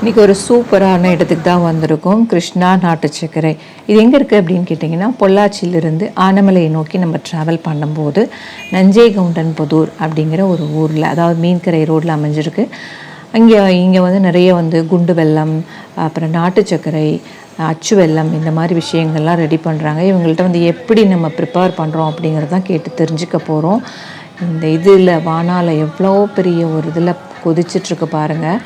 இன்றைக்கி ஒரு சூப்பரான இடத்துக்கு தான் வந்திருக்கோம். கிருஷ்ணா நாட்டு சர்க்கரை. இது எங்கே இருக்குது அப்படின்னு கேட்டிங்கன்னா பொள்ளாச்சியிலிருந்து ஆனமலையை நோக்கி நம்ம ட்ராவல் பண்ணும்போது நஞ்சேகவுண்டன் புதூர் அப்படிங்கிற ஒரு ஊரில் அதாவது மீன்கரை ரோட்டில் அமைஞ்சிருக்கு. அங்கே இங்கே வந்து நிறைய வந்து குண்டு வெள்ளம் அப்புறம் நாட்டு சர்க்கரை அச்சு வெள்ளம் இந்த மாதிரி விஷயங்கள்லாம் ரெடி பண்ணுறாங்க இவங்கள்ட்ட வந்து எப்படி நம்ம ப்ரிப்பேர் பண்ணுறோம் அப்படிங்கிறதான் கேட்டு தெரிஞ்சுக்க போகிறோம் இந்த இதில் வானால எவ்வளோ பெரிய ஒரு இதில் கொதிச்சிட்ருக்கு பாருங்கள்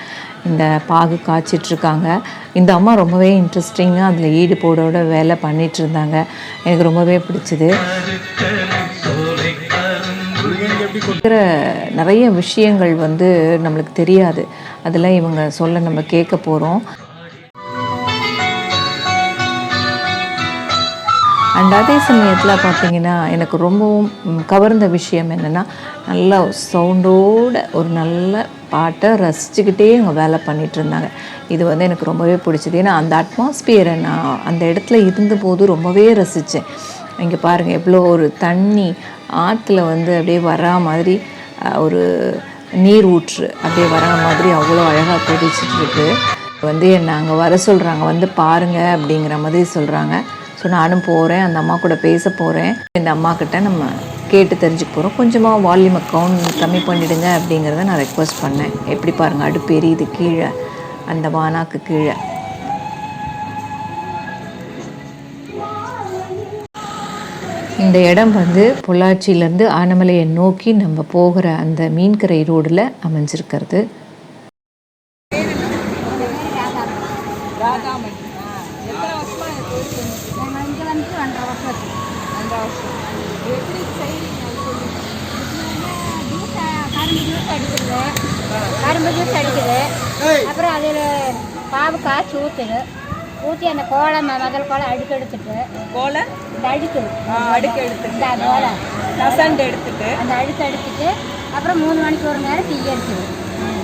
இந்த பாகு காய்ச்சிட்ருக்காங்க. இந்த அம்மா ரொம்பவே இன்ட்ரெஸ்டிங்காக அதில் ஈடுபாடோட வேலை பண்ணிட்டு இருந்தாங்க எனக்கு ரொம்பவே பிடிச்சது. இருக்கிற நிறைய விஷயங்கள் வந்து நம்மளுக்கு தெரியாது. அதெல்லாம் இவங்க சொல்ல நம்ம கேட்க போகிறோம் அண்ட் அதே சமயத்தில் பார்த்தீங்கன்னா எனக்கு ரொம்பவும் கவர்ந்த விஷயம் என்னென்னா நல்ல சவுண்டோட ஒரு நல்ல பாட்டை ரசிச்சுக்கிட்டே அவங்க வேலை பண்ணிட்டு இருந்தாங்க இது வந்து எனக்கு ரொம்பவே பிடிச்சது. ஏன்னா அந்த அட்மாஸ்பியரை நான் அந்த இடத்துல இருந்தபோது ரொம்பவே ரசித்தேன் இங்கே பாருங்கள் எவ்வளோ ஒரு தண்ணி ஆற்றுல வந்து அப்படியே வரா மாதிரி ஒரு நீர் ஊற்று அப்படியே வரா மாதிரி அவ்வளோ அழகாக கொதிச்சிட்டு இருக்கு வந்து என்னை அங்கே வர சொல்கிறாங்க வந்து பாருங்கள் அப்படிங்கிற மாதிரி சொல்கிறாங்க ஸோ நானும் போகிறேன் அந்த அம்மா கூட பேச போகிறேன் இந்த அம்மா கிட்ட நம்ம கேட்டு தெரிஞ்சுக்க போகிறோம் கொஞ்சமாக வால்யூமை கவுண்ட் கம்மி பண்ணிடுங்க அப்படிங்கிறத நான் ரெக்வஸ்ட் பண்ணேன். எப்படி பாருங்கள் அடுப்பு எரியுது கீழே அந்த வானாக்கு கீழே. இந்த இடம் வந்து பொள்ளாச்சியிலேருந்து ஆனமலையை நோக்கி நம்ம போகிற அந்த மீன்கரை ரோடில் அமைஞ்சிருக்கிறது. நான் இங்கே வந்து எப்படி ஜூஸ் கரும்பு ஜூஸ் அடிக்கிறது கரும்பு ஜூஸ் அடிக்குது அப்புறம் அதில் பாவு காய்ச்சி ஊற்றுது ஊற்றி அந்த கோலை முதல் கோலை அடுக்கு எடுத்துட்டு கோலை? இந்த அடுக்குது அடுக்கு எடுத்துட்டு. இந்த கோலை. நசண்டு எடுத்துட்டு. அந்த அடுக்கு எடுத்துட்டு அப்புறம் மூணு மணிக்கு ஒரு நேரம் டீ அடிக்குது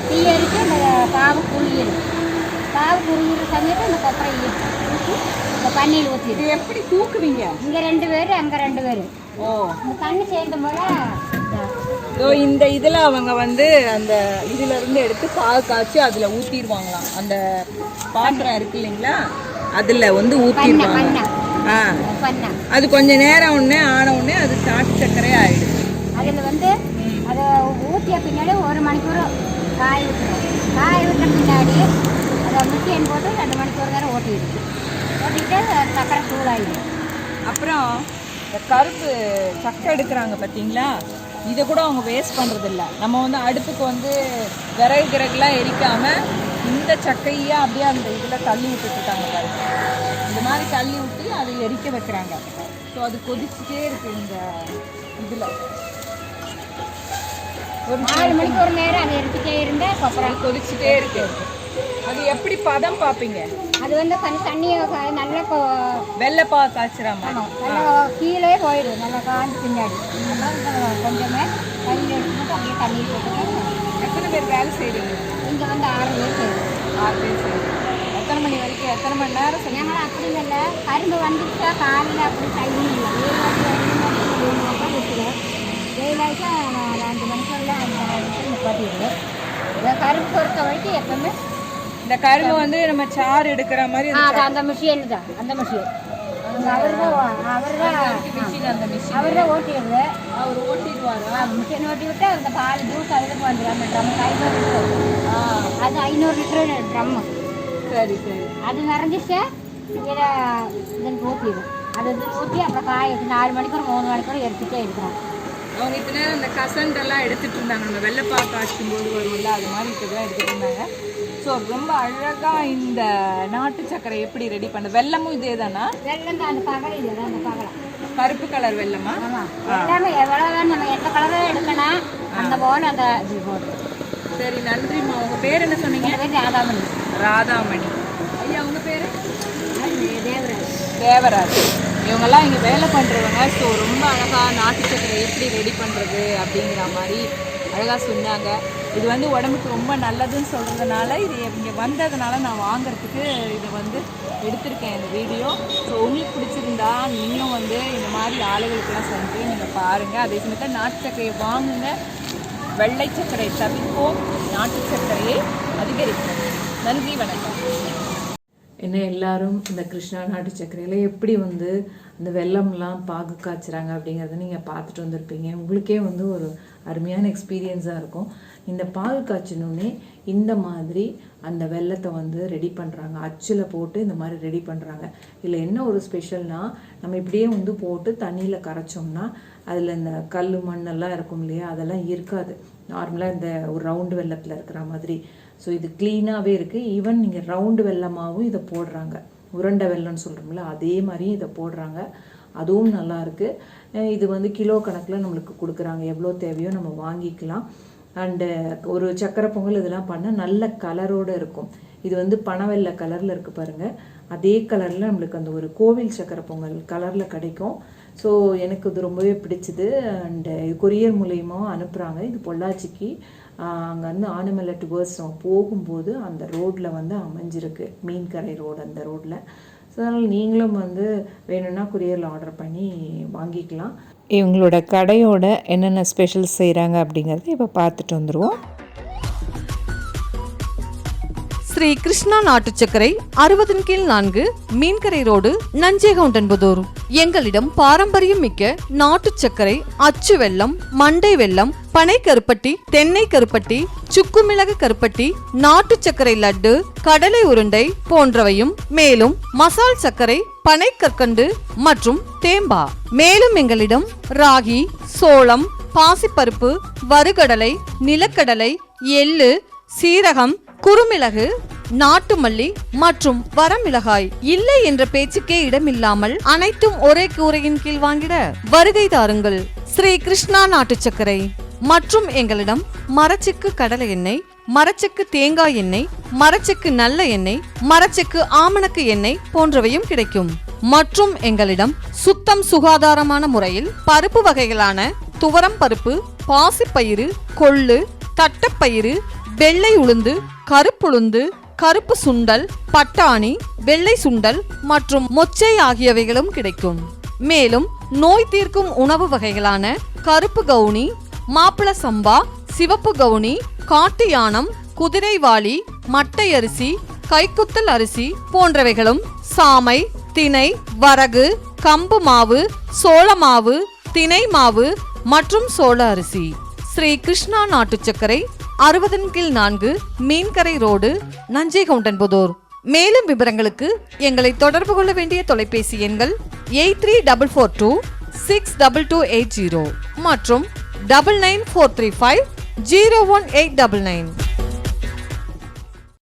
டீ அடித்து அந்த பாவு புளியிடும் பாவு புளியிற சமயத்தில் இந்த கொப்பரை ஊற்றி இந்த தண்ணியில் இது எப்படி தூக்குவீங்க? இங்க ரெண்டு பேரு அங்க ரெண்டு பேரு. ஓ. இந்த தண்ணி சேர்ந்த போல இதோ இந்த இதுல அவங்க வந்து அந்த இதுல இருந்து எடுத்து பால் காய்ச்சி அதுல ஊத்திடுவாங்களாம் அந்த பாத்திரம் இருக்கு இல்லைங்களா? அதுல வந்து ஊத்திடுவாங்க. பண்ண. ஆ. அது கொஞ்ச நேரம் உடனே ஆன உடனே அது சாட்டு சர்க்கரை ஆயிடுது அதுல வந்து அதை ஊற்றிய பின்னாடி ஒரு மணிக்கூர் காய விட்டுரும் காய விட்ட பின்னாடி அதை மிஷின் போட்டு ரெண்டு மணிக்கு ஒரு நேரம் ஓட்டிடுது ஓட்டிட்டு சக்கரை சூடாயிடும் அப்புறம் இந்த கரும்பு சக்கை எடுக்கிறாங்க பார்த்தீங்களா? இதை கூட அவங்க வேஸ்ட் பண்ணுறது இல்ல நம்ம வந்து அடுப்புக்கு வந்து விறகு கிரகுலாம் எரிக்காம இந்த சக்கையே அப்படியே அந்த இதில் தள்ளி விட்டுட்டு இருக்காங்க பாருங்க. இந்த மாதிரி தள்ளி விட்டு அதை எரிக்க வைக்கிறாங்க. ஸோ அது கொதிச்சுட்டே இருக்கு இந்த இதில். ஒரு நாலு மணிக்கு ஒரு நேரம் அதை எடுத்துட்டே இருந்தால் கொப்பரம் கொதிச்சுட்டே இருக்கு. அது எப்படி பதம் பார்ப்பீங்க? அது வந்து கொஞ்சம் தண்ணி நல்லா வெள்ளப்பா காய்ச்சிற மாதிரி. நல்லா கீழே போயிடும். நல்லா காஞ்சி பின்னாடி. கொஞ்சமே தண்ணி எடுத்துட்டு அப்படியே தண்ணி போட்டு எத்தனை பேர் வேலை செய்கிறீங்க இங்கே வந்து ஆறு பேர் செய்கிறோம் ஆறு பேர் செய்கிறோம் எத்தனை மணி வரைக்கும் எத்தனை மணி நேரம் சொன்னாங்க அப்படி இல்லை கரும்பு வந்துச்சா காலையில் அப்படி டைமிங் இல்லை. ஏழு மணி வரைக்கும் வெயிலாச்சும் ரெண்டு மணிக்குள்ள முப்பத்தி இருக்கு கரும்பு பொறுத்த வரைக்கும் எப்பவுமே இந்த கரும்பு வந்து நம்ம சாறு எடுக்கிற மாதிரி ஆ, அது அந்த மிஷின் தான் அந்த மிஷின் அவர் தான் அவர் தான் மிஷின் அந்த மிஷின் அவர் தான் ஓட்டிடுது அவர் ஓட்டிடுவாரா? மிஷின் ஓட்டி விட்டு அந்த பால் ஜூஸ் அதுக்கு வந்துடும் அந்த ட்ரம் ஐநூறு லிட்டர் அது ஐநூறு லிட்டர் ட்ரம்மு சரி சரி. அது நிறைஞ்சிச்சு இதில் இதன் ஊற்றிடும் அது ஊற்றி அப்புறம் காய நாலு மணிக்கு ஒரு மூணு மணிக்கு ஒரு எடுத்துகிட்டே இருக்கிறோம் அவங்க இத்தனை நேரம் இந்த கசண்டெல்லாம் எடுத்துட்டு இருந்தாங்க. நம்ம வெள்ளைப்பா காய்ச்சும் போது வரும்ல அது மாதிரி இதெல்லாம் எடுத்துட்டு இருந்தாங்க. ஸோ ரொம்ப அழகா இந்த நாட்டு சக்கரை எப்படி ரெடி பண்ண வெல்லமும் இதே தானா வெள்ளம் அந்த பகல் இல்லை அந்த பகலம் கருப்பு கலர் ஆமாம் எல்லாமே எவ்வளோ நம்ம எந்த கலரும் எடுக்கணும் அந்த போல் அந்த சரி நன்றிம்மா உங்க பேர் என்ன சொன்னீங்க? ராதாமணி. ராதாமணி. ஐயா உங்க பேரு? தேவராஜ். தேவராஜ். இவங்கெல்லாம் இங்கே வேலை பண்ணுறவங்க ஸோ ரொம்ப அழகாக நாட்டு சக்கரை எப்படி ரெடி பண்ணுறது அப்படிங்கிற மாதிரி அழகாக சொன்னாங்க. இது வந்து உடம்புக்கு ரொம்ப நல்லதுன்னு சொல்கிறதுனால இது இங்கே வந்ததுனால நான் வாங்குறதுக்கு இதை வந்து எடுத்திருக்கேன் இந்த வீடியோ. ஸோ உங்களுக்கு பிடிச்சிருந்தா நீங்களும் வந்து இந்த மாதிரி ஆளுகளுக்கெல்லாம் செஞ்சு நீங்கள் பாருங்கள் அதே சமயத்தில் நாட்டு சர்க்கரையை வாங்குங்க. வெள்ளை சர்க்கரையை தவிர்ப்போம். நாட்டு சர்க்கரையை அதிகரிப்போம். நன்றி வணக்கம். என்ன எல்லாரும் இந்த கிருஷ்ணா நாட்டு சர்க்கரையில் எப்படி வந்து இந்த வெள்ளம்லாம் பாகு காய்ச்சுறாங்க அப்படிங்கிறத நீங்கள் பார்த்துட்டு வந்திருப்பீங்க. உங்களுக்கே வந்து ஒரு அருமையான எக்ஸ்பீரியன்ஸாக இருக்கும். இந்த பால் காய்ச்சணுன்னே இந்த மாதிரி அந்த வெள்ளத்தை வந்து ரெடி பண்ணுறாங்க அச்சில் போட்டு இந்த மாதிரி ரெடி பண்ணுறாங்க இதில் என்ன ஒரு ஸ்பெஷல்னால் நம்ம இப்படியே வந்து போட்டு தண்ணியில் கரைச்சோம்னா அதில் இந்த கல் மண்ணெல்லாம் இருக்கும் இல்லையா? அதெல்லாம் இருக்காது. நார்மலாக இந்த ஒரு ரவுண்டு வெள்ளத்தில் இருக்கிற மாதிரி. ஸோ இது க்ளீனாகவே இருக்குது ஈவன் நீங்கள் ரவுண்டு வெள்ளமாகவும் இதை போடுறாங்க. உருண்டை வெள்ளம்னு சொல்கிறோம்ல அதே மாதிரியும் இதை போடுறாங்க. அதுவும் நல்லாயிருக்கு இது வந்து கிலோ கணக்கில் நம்மளுக்கு கொடுக்குறாங்க. எவ்வளோ தேவையோ நம்ம வாங்கிக்கலாம். அண்டு ஒரு சக்கரை பொங்கல் இதெல்லாம் பண்ணால் நல்ல கலரோடு இருக்கும். இது வந்து பனவெள்ளை கலரில் இருக்குது பாருங்கள் அதே கலரில் நம்மளுக்கு அந்த ஒரு கோவில் சக்கரை பொங்கல் கலரில் கிடைக்கும். ஸோ எனக்கு இது ரொம்பவே பிடிச்சது. அண்டு கொரியர் மூலியமாக அனுப்புகிறாங்க இது பொள்ளாச்சிக்கு அங்கே வந்து ஆனமலை டுவர்ஸ் போகும்போது அந்த ரோட்டில் வந்து அமைஞ்சிருக்கு. மீன்கரை ரோடு அந்த ரோட்டில் அதனால் நீங்களும் வந்து வேணும்னா குரியரில் ஆர்டர் பண்ணி வாங்கிக்கலாம். இவங்களோட கடையோட என்னென்ன ஸ்பெஷல்ஸ் செய்கிறாங்க அப்படிங்கிறத இப்போ பார்த்துட்டு வந்துடுவோம் ஸ்ரீ கிருஷ்ணா நாட்டு சர்க்கரை அறுபதின் கீழ் நான்கு மீன்கரை ரோடு நஞ்சேகவுண்டன்புதூர். எங்களிடம் பாரம்பரியம் மிக்க நாட்டு சர்க்கரை அச்சு வெள்ளம் மண்டை வெல்லம் பனை கருப்பட்டி தென்னை கருப்பட்டி சுக்கு மிளகு கருப்பட்டி நாட்டு சர்க்கரை லட்டு கடலை உருண்டை போன்றவையும் மேலும் மசால் சர்க்கரை பனை கற்கண்டு மற்றும் தேம்பா. மேலும் எங்களிடம் ராகி சோளம் பாசிப்பருப்பு வறுகடலை நிலக்கடலை எள்ளு சீரகம் குறுமிளகு நாட்டு மல்லி மற்றும் வரமிளகாய் இல்லை என்ற பேச்சுக்கே இடமில்லாமல் அனைத்தும் ஒரே கூரையின் கீழ் வாங்கிட வருகை தாருங்கள். ஸ்ரீ கிருஷ்ணா நாட்டு சர்க்கரை மற்றும் எங்களிடம் மரச்செக்கு கடலை எண்ணெய் மரச்செக்கு தேங்காய் எண்ணெய் மரச்செக்கு நல்ல எண்ணெய் மரச்செக்கு ஆமணக்கு எண்ணெய் போன்றவையும் கிடைக்கும். மற்றும் எங்களிடம் சுத்தம் சுகாதாரமான முறையில் பருப்பு வகைகளான துவரம் பருப்பு பாசிப்பயிறு கொள்ளு தட்டப்பயிறு வெள்ளை உளுந்து கருப்புளுந்து கருப்பு சுண்டல் பட்டாணி வெள்ளை சுண்டல் மற்றும் மொச்சை ஆகியவைகளும் கிடைக்கும். மேலும் நோய் தீர்க்கும் உணவு வகைகளான கருப்பு கவுனி மாப்பிள சம்பா சிவப்பு கவுனி காட்டு யானம் குதிரைவாளி மட்டை அரிசி கைக்குத்தல் அரிசி போன்றவைகளும் சாமை திணை வரகு கம்பு மாவு சோள மாவு திணை மாவு மற்றும் சோள அரிசி. ஸ்ரீ கிருஷ்ணா நாட்டு சர்க்கரை அறுபதன் கீழ் நான்கு மீன்கரை ரோடு நஞ்சைகவுண்டன்புதூர் மேலும் விவரங்களுக்கு எங்களை தொடர்பு கொள்ள வேண்டிய தொலைபேசி எண்கள் eight three double four two six double two eight zero மற்றும் double nine four three five zero one eight double nine.